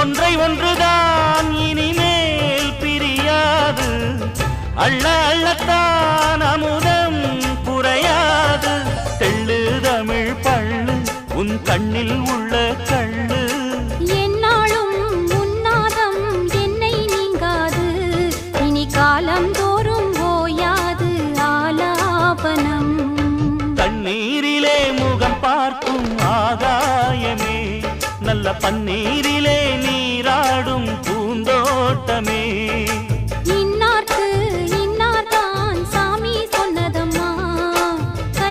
ஒன்றை ஒன்றுதான் இனிமேல் பிரியாது. அள்ள அள்ளத்தான் அமுதம் கண்ணில் உள்ள கள்ளு என்னாலும் உன்னாதம் என்னை நீங்காது. இனி காலம் தோறும் ஓயாது ஆலாபனம். தண்ணீரிலே முகம் பார்க்கும் ஆகாயமே நல்ல பன்னீரிலே நீராடும் பூந்தோட்டமே.